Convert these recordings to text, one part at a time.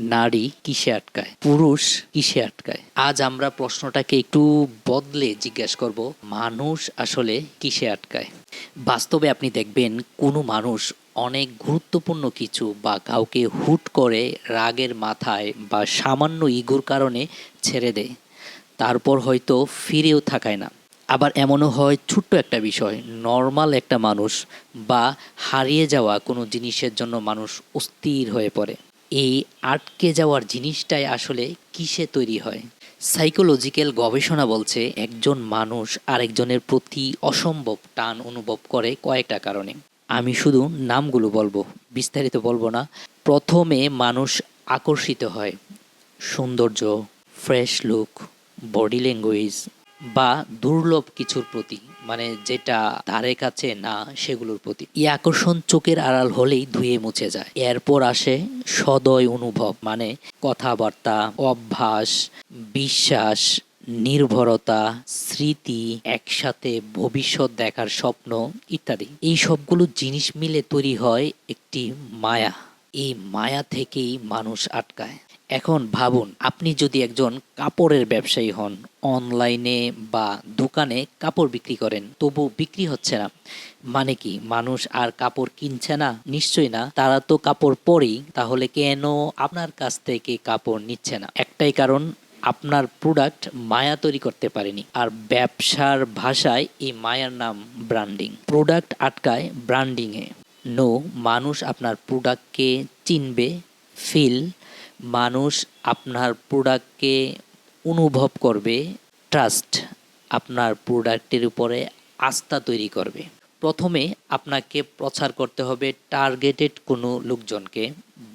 নারী কিসে আটকায়? পুরুষ কিসে আটকায়? আজ আমরা প্রশ্নটাকে একটু বদলে জিজ্ঞাসা করব মানুষ আসলে কিসে আটকায়? বাস্তবে আপনি দেখবেন কোনো মানুষ অনেক গুরুত্বপূর্ণ কিছু বা কাউকে হুট করে রাগের মাথায় বা সামান্য ইগোর কারণে ছেড়ে দেয়। তারপর হয়তো ফিরেও থাকায় না। আবার এমনও হয় ছোট্ট একটা বিষয় নর্মাল একটা মানুষ বা হারিয়ে যাওয়া কোনো জিনিসের জন্য মানুষ অস্থির হয়ে পড়ে। এই আটকে যাওয়ার জিনিসটাই আসলে কিসে তৈরি হয়? সাইকোলজিক্যাল গবেষণা বলছে একজন মানুষ আরেকজনের প্রতি অসম্ভব টান অনুভব করে কয়েকটা কারণে। আমি শুধু নামগুলো বলব, বিস্তারিত বলব না। প্রথমে মানুষ আকর্ষিত হয় সৌন্দর্য ফ্রেশ লুক বডি ল্যাঙ্গুয়েজ বা দুর্লভ কিছুর প্রতি। মানে যেটা ধারে কাছে না, সেগুলোর প্রতি। এই আকর্ষণ চোখের আড়াল হলেই ধুয়ে মুছে যায়। এরপর আসে সদয় অনুভব মানে কথাবার্তা, অভ্যাস, বিশ্বাস, নির্ভরতা, স্মৃতি, একসাথে ভবিষ্যৎ দেখার স্বপ্ন ইত্যাদি। এই সবগুলো জিনিস মিলে তৈরি হয় একটি মায়া। এই মায়া থেকেই মানুষ আটকায়। এখন ভাবুন, আপনি যদি একজন কাপড়ের ব্যবসায়ী হন, অনলাইনে বা দোকানে কাপড় বিক্রি করেন, তবু বিক্রি হচ্ছে না। মানে কি, মানুষ আর কাপড় কিনছে না? নিশ্চয়ই না। তারা তো কাপড় পরেই, তাহলে কেন আপনার কাছ থেকে কাপড় নিচ্ছে না? একটাই কারণ, আপনার প্রোডাক্ট মায়া তৈরি করতে পারেনি। আর ব্যবসার ভাষায় এই মায়ার নাম ব্র্যান্ডিং প্রোডাক্ট আটকায় ব্র্যান্ডিংয়ে নো মানুষ আপনার প্রোডাক্টকে চিনবে ফিল মানুষ আপনার প্রোডাক্টকে অনুভব করবে ট্রাস্ট আপনার প্রোডাক্টের উপরে আস্থা তৈরি করবে। প্রথমে আপনাকে প্রচার করতে হবে টার্গেটেড কোনো লোকজনকে।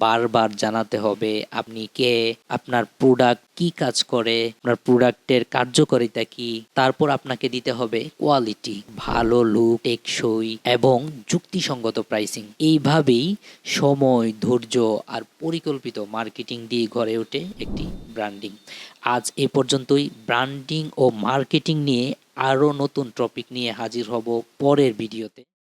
বারবার জানাতে হবে আপনি কে, আপনার প্রোডাক্ট কি কাজ করে, আপনার প্রোডাক্টের কার্যকারিতা কি, তারপর আপনাকে দিতে হবে কোয়ালিটি ভালো লুক টেকসই এবং যুক্তিসঙ্গত প্রাইসিং এইভাবেই সময়, ধৈর্য আর পরিকল্পিত মার্কেটিং দিয়ে গড়ে ওঠে একটি ব্র্যান্ডিং আজ এ পর্যন্তই। ব্র্যান্ডিং ও মার্কেটিং নিয়ে আরও নতুন টপিক নিয়ে হাজির হব পরের ভিডিওতে।